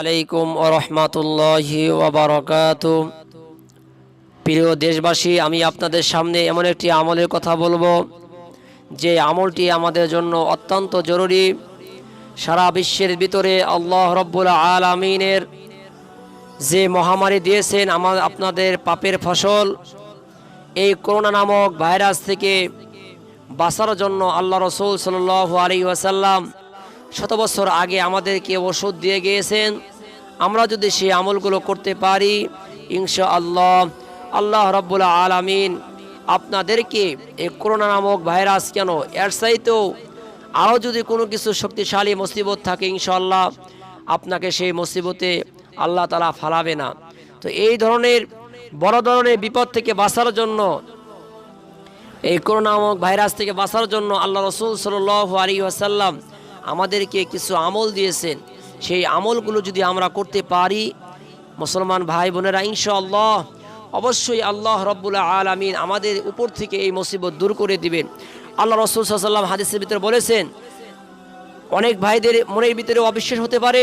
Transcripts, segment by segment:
আলাইকুম ওরহমতুল্লাহি ওবরকাত প্রিয় দেশবাসী, আমি আপনাদের সামনে এমন একটি আমলের কথা বলব, যে আমলটি আমাদের জন্য অত্যন্ত জরুরি। সারা বিশ্বের ভিতরে আল্লাহ রব্বুল আলমিনের যে মহামারী দিয়েছেন আমার আপনাদের পাপের ফসল, এই করোনা নামক ভাইরাস থেকে বাঁচার জন্য আল্লাহ রসুল সাল আলী ওয়াসাল্লাম শত বছর আগে আমাদেরকে ওষুধ দিয়ে গিয়েছেন। আমরা যদি সেই আমলগুলো করতে পারি ইনশা আল্লাহ আল্লাহ রব্বুল আলমিন আপনাদেরকে এই করোনা নামক ভাইরাস কেন এর চাইতেও আরও যদি কোনো কিছু শক্তিশালী মুসিবত থাকে ইনশাআল্লাহ আপনাকে সেই মুসিবতে আল্লাহ তালা ফালাবে না। তো এই ধরনের বড় ধরনের বিপদ থেকে বাঁচার জন্য, এই করোনা নামক ভাইরাস থেকে বাঁচার জন্য আল্লাহ রসুল সাল আলী আসাল্লাম আমাদেরকে কিছু আমল দিয়েছেন। সেই আমলগুলো যদি আমরা করতে পারি, মুসলমান ভাই বোনেরা, ইনশাআল্লাহ, অবশ্যই আল্লাহ রব্বুল্লাহ আলমিন আমাদের উপর থেকে এই মুসিবত দূর করে দিবেন। আল্লাহ রসুল সাল্লাম হাদিসের ভিতরে বলেছেন, অনেক ভাইদের মনের ভিতরে অবিশ্বাস হতে পারে,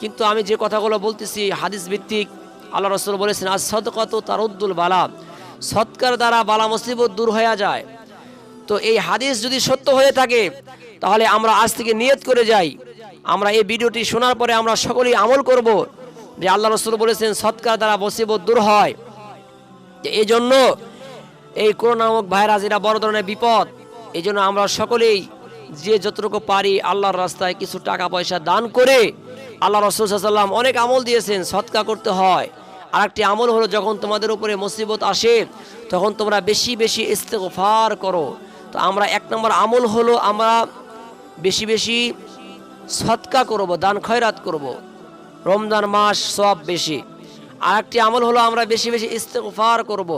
কিন্তু আমি যে কথাগুলো বলতেছি, হাদিস ভিত্তিক, আল্লাহ রসুল বলেছেন আজ সদকত তারুদ্দুল বালা, সৎকার দ্বারা বালা মুসিবত দূর হয়ে যায়। তো এই হাদিস যদি সত্য হয়ে থাকে তাহলে আমরা আজ থেকে নিয়ত করে যাই। আমরা এই ভিডিওটি শোনার পরে আমরা সকলেই আমল করব যে আল্লাহ রসুল বলেছেন, সৎকার দ্বারা মুসিবত দূর হয়। এই জন্য এই করোনা নামক ভাইরাস এটা বড় ধরনের বিপদ। এই জন্য আমরা সকলেই যে যতটুকু পারি আল্লাহর রাস্তায় কিছু টাকা পয়সা দান করে আল্লাহ রসুল সাল্লাম অনেক আমল দিয়েছেন সৎকা করতে হয়। আর একটি আমল হলো যখন তোমাদের উপরে মুসিবত আসে, তখন তোমরা বেশি বেশি ইস্তেগফার করো। তো আমরা এক নম্বর আমল হলো আমরা বেশি বেশি সৎকা করব, দান খয়রাত করব। রমজান মাস সব বেশি আর একটি আমল হলো আমরা বেশি বেশি ইস্তেগফার করব।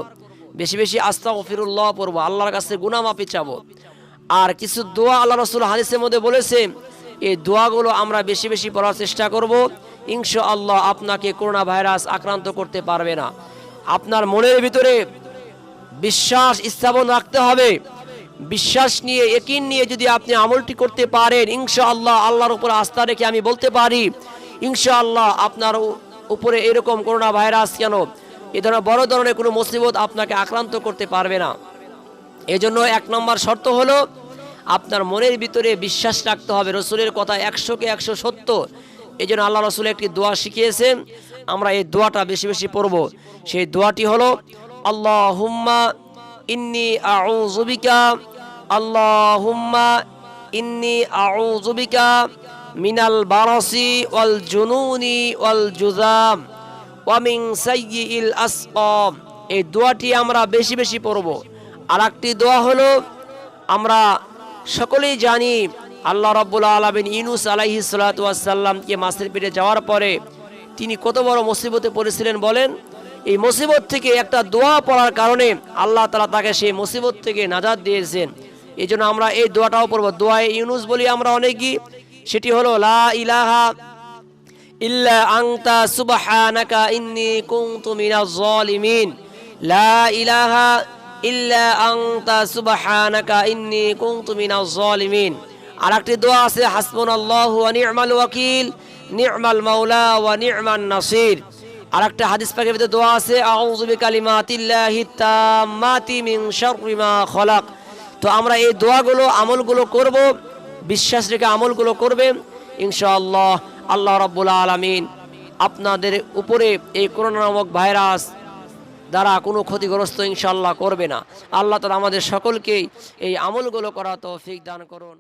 বেশি বেশি আস্তা ফিরুল্লাহ পড়ব, আল্লাহর কাছে গুনামাপি চাবো আর কিছু দোয়া আল্লাহ রসুল হাদিসের মধ্যে বলেছে, এই দোয়াগুলো আমরা বেশি বেশি পড়ার চেষ্টা করব ইনশা আল্লাহ আপনাকে করোনা ভাইরাস আক্রান্ত করতে পারবে না আপনার মনের ভিতরে বিশ্বাস স্থাপন রাখতে হবে বিশ্বাস নিয়ে একিন নিয়ে যদি আপনি আমলটি করতে পারেন ইনশা আল্লাহ আল্লাহর উপর আস্থা রেখে আমি বলতে পারি ইনশা আল্লাহ আপনার উপরে এরকম করোনা ভাইরাস কেন এ ধরনের বড় ধরনের কোনো মুসিবত আপনাকে আক্রান্ত করতে পারবে না। এজন্য এক নম্বর শর্ত হলো, আপনার মনের ভিতরে বিশ্বাস রাখতে হবে। রসুলের কথা একশোকে একশো সত্য। এই জন্য আল্লাহ রসুল একটি দোয়া শিখিয়েছেন, আমরা এই দোয়াটা বেশি বেশি পড়ব। সেই দোয়াটি হলো আল্লাহ হুম্মা ইন্নি আউজুবিকা আল্লাহ হুম্মা ইন্নি আউজুবিকা মিনাল বারসি ওয়াল জুনুনি ওয়াল জুজাম ওয়ামিং সাইয়িল আসকাম। এই দোয়াটি আমরা বেশি বেশি পড়ব। আর একটি দোয়া হলো, আমরা সকলেই জানি আল্লাহ রব্বুল আলমিন ইনুস আলাইহি সাল্লাতামকে মাসের পেটে যাওয়ার পরে তিনি কত বড় মুসিবতে পড়েছিলেন বলেন? এই মুসিবত থেকে একটা দোয়া পড়ার কারণে আল্লাহ তালা তাকে সেই মুসিবত থেকে নাজাদ দিয়েছেন। এই জন্য আমরা এই দোয়াটাও পড়ব। দোয়ায় ইউনুস বলি আমরা অনেকই। সেটি হলো, লা ইলাহা ইল্লা আংতা সুবহানাকা ইন্নি কুনতু মিনাজ জালিমিন। লা ইলাহা ইল্লা আংতা সুবহানাকা ইন্নি কুনতু মিনাজ জালিমিন। আরেকটি দোয়া আছে, হাসবুনাল্লাহু ওয়া নি'মাল ওয়াকিল, নি'মাল মাওলা ওয়া নি'মান নাসির। আরেকটা হাদিস পাকের ভিতরে দোয়া আছে, আউযু বিকালিমাতিল্লাহি তাম্মাতি মিন শাররি মা খলাক। তো আমরা এই দোয়াগুলো, আমলগুলো করব, বিশ্বাস রেখে আমলগুলো করবেন ইনশাআল্লাহ আল্লাহ রাব্বুল আলামিন আপনাদের উপরে এই করোনা নামক ভাইরাস দ্বারা কোনো ক্ষতিগ্রস্ত ইনশাল্লাহ করবে না। আল্লাহ তালা আমাদের সকলকেই এই আমলগুলো করা তৌফিক দান করুন।